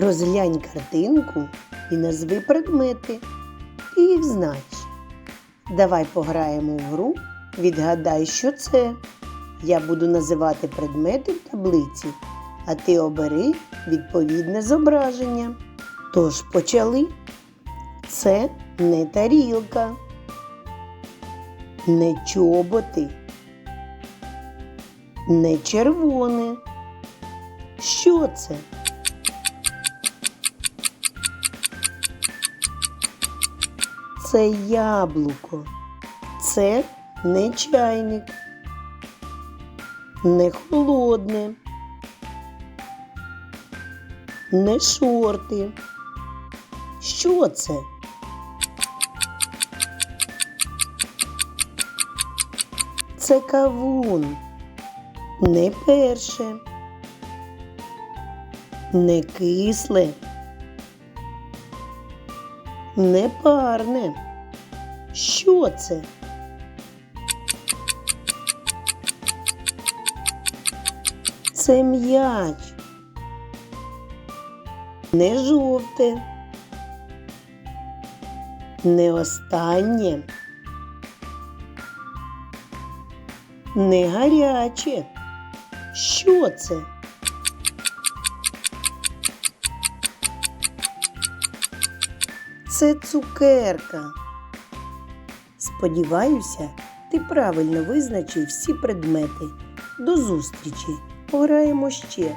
Розглянь картинку і назви предмети. Ти їх знаєш. Давай пограємо в гру. Відгадай, що це. Я буду називати предмети в таблиці, а ти обери відповідне зображення. Тож почали. Це не тарілка, не чоботи, не червоне. Що це? Це яблуко. Це не чайник. Не холодне. Не шорти. Що це? Це кавун. Не перше. Не кисле. Не парне. Що це? Це м'яч. Не жовте. Не останнє. Не гаряче. Що це? Це цукерка. Сподіваюся, ти правильно визначив всі предмети. До зустрічі! Пограємо ще.